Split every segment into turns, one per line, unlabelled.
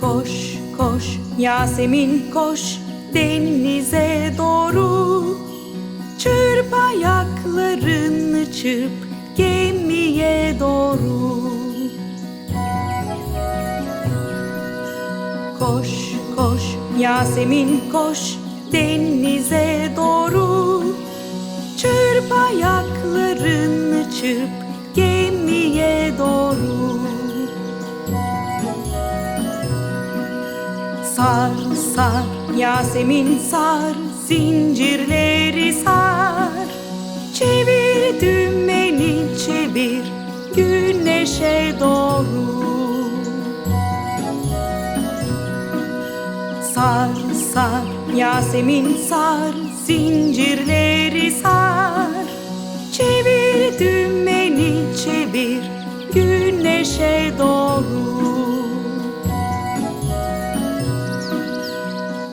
Koş koş Yasemin koş denize doğru. Çırp ayaklarını çırp gemiye doğru. Koş koş Yasemin koş denize doğru. Çırp ayaklarını çırp Sar sar. Yasemin sar zincirleri sar. Çevir dümeni çevir güneşe doğru. Sar sar. Yasemin sar zincirleri sar. Çevir dümeni çevir güneşe doğru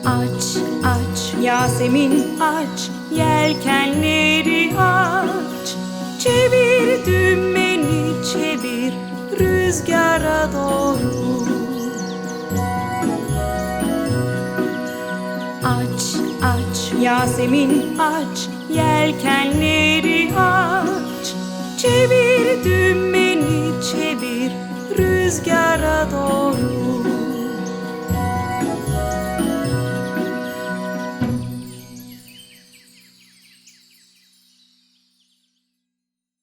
Aç aç. Yasemin aç. Yelkenleri aç. Çevir dümeni çevir. Rüzgara doğru. Aç aç. Yasemin aç. Yelkenleri aç. Çevir dümeni çevir. Rüzgara doğru